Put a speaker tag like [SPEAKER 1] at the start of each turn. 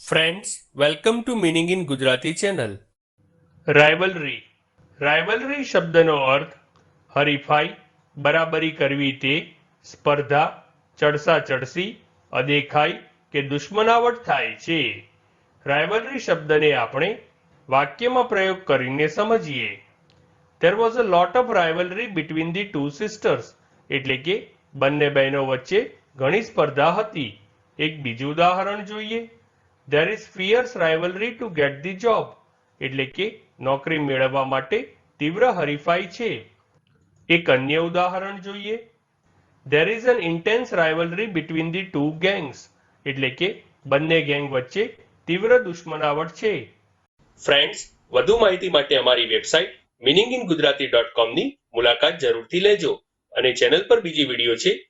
[SPEAKER 1] Friends welcome to meaning in Gujarati channel rivalry rivalry શબ્દનો અર્થ હરીફાઈ બરાબરી કરવી તે સ્પર્ધા ચડસા ચડસી અદેખાઈ કે દુશ્મનાવટ થાય છે રાઇવલરી શબ્દને આપણે વાક્યમાં પ્રયોગ કરીને સમજીએ there was a lot of rivalry between the two sisters એટલે કે બંને બહેનો વચ્ચે ઘણી સ્પર્ધા હતી એક બીજું ઉદાહરણ જોઈએ there is fierce rivalry to get the job એટલે કે નોકરી મેળવવા માટે તીવ્ર હરીફાઈ છે. એક અન્ય ઉદાહરણ જોઈએ. There is an intense rivalry between the two gangs એટલે કે બંને ગેંગ વચ્ચે તીવ્ર દુશ્મનાવટ છે. ફ્રેન્ડ્સ વધુ માહિતી માટે અમારી website meaning in Gujarati dot કોમની મુલાકાત જરૂરથી લેજો. અને ચેનલ પર બીજી વીડિયો છે